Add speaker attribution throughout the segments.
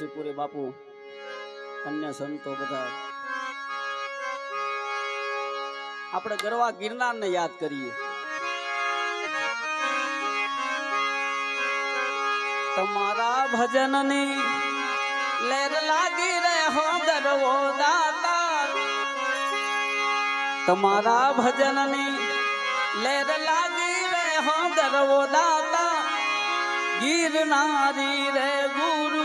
Speaker 1: ઋષિપુરી બાપુ અન્ય સંતો બધા આપણે ગરવા ગિરનારને યાદ કરીએ તમારા ભજનની લેર લાગી રે હો ગરવો દાતા તમારા ભજનની લેર લાગી રે હો ગરવો દાતા ગિરનારી રે ગુરુ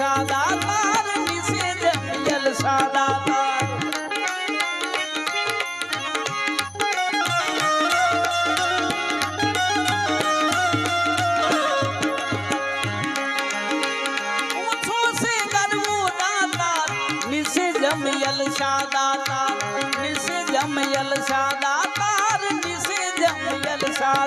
Speaker 1: જમયલ શા દાતાર, નિશે જમયલ શા દાતાર. ઊંચો છે ગરવો દાતાર, નિશે જમયલ શા દાતાર, નિશે જમયલ શા દાતાર, જમયલ શા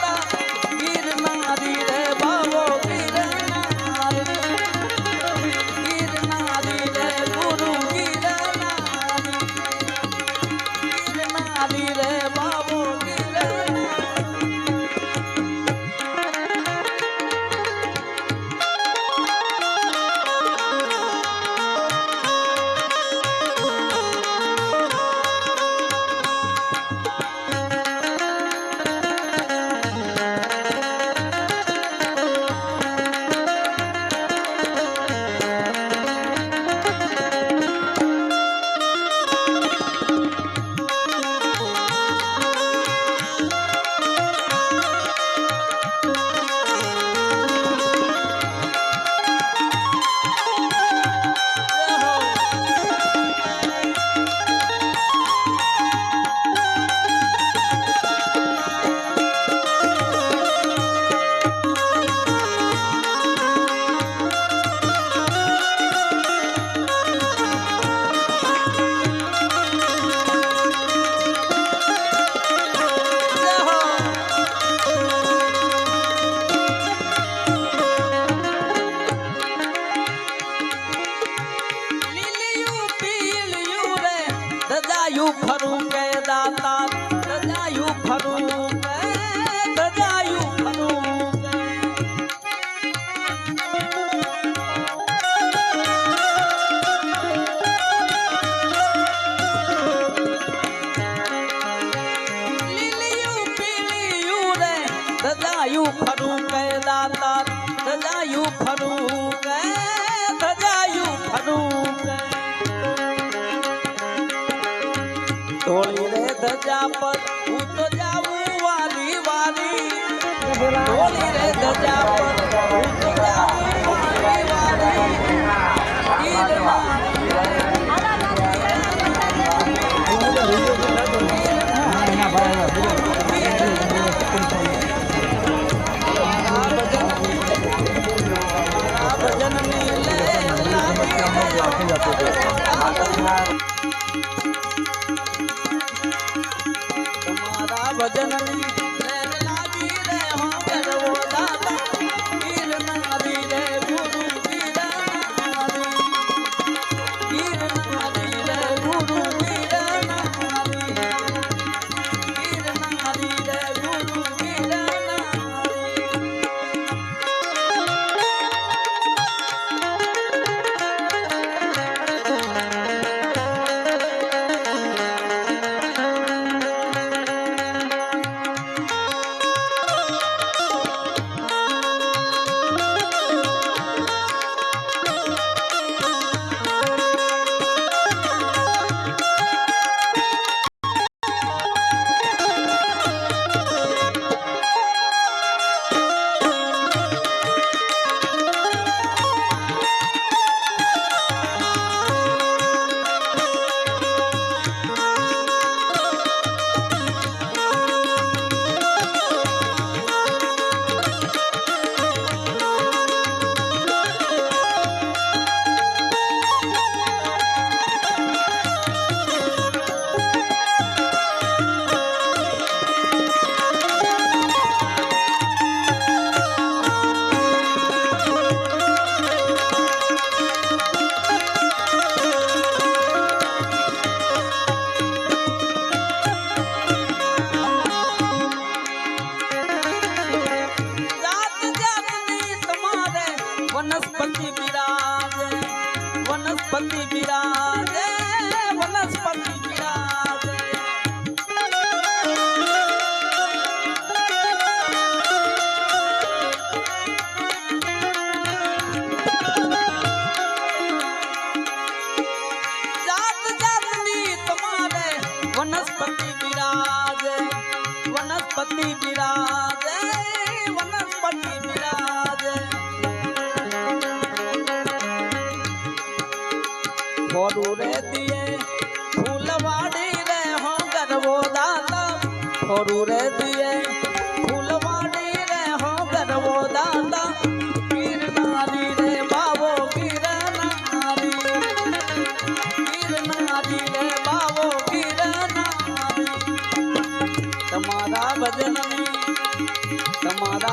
Speaker 1: ધજાયું ફરું કે દાતા? ધજાયું ફરું કે ધજાયું ફરું કે? ઢોળી રે ધજા પર હું તો જાઉં વાલી વાલી. ઢોળી રે ધજા પર भजन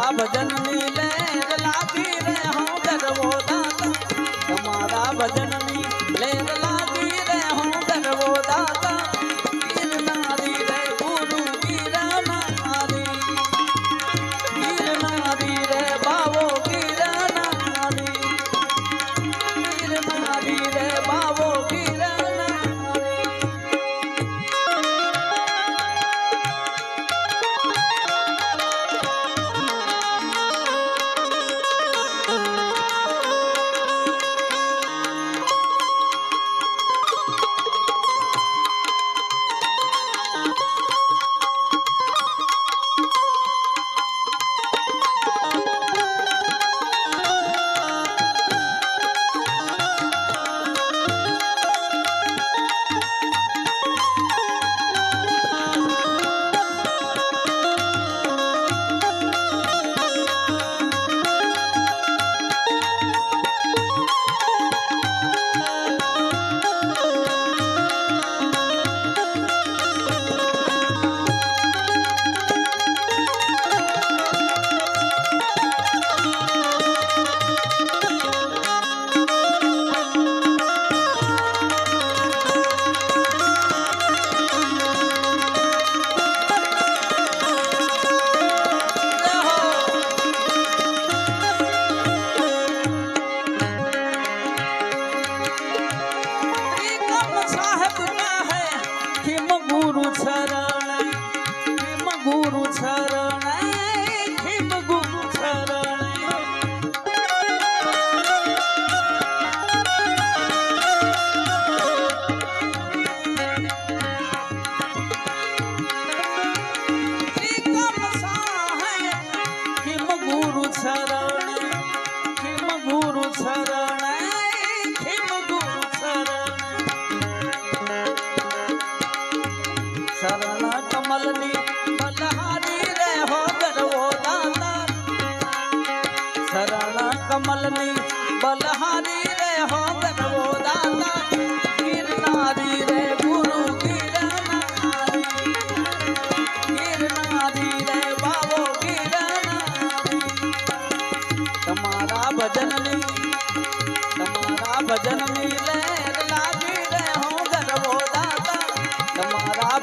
Speaker 1: તમારા ભજનની લેર લાગી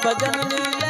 Speaker 1: भजन लीला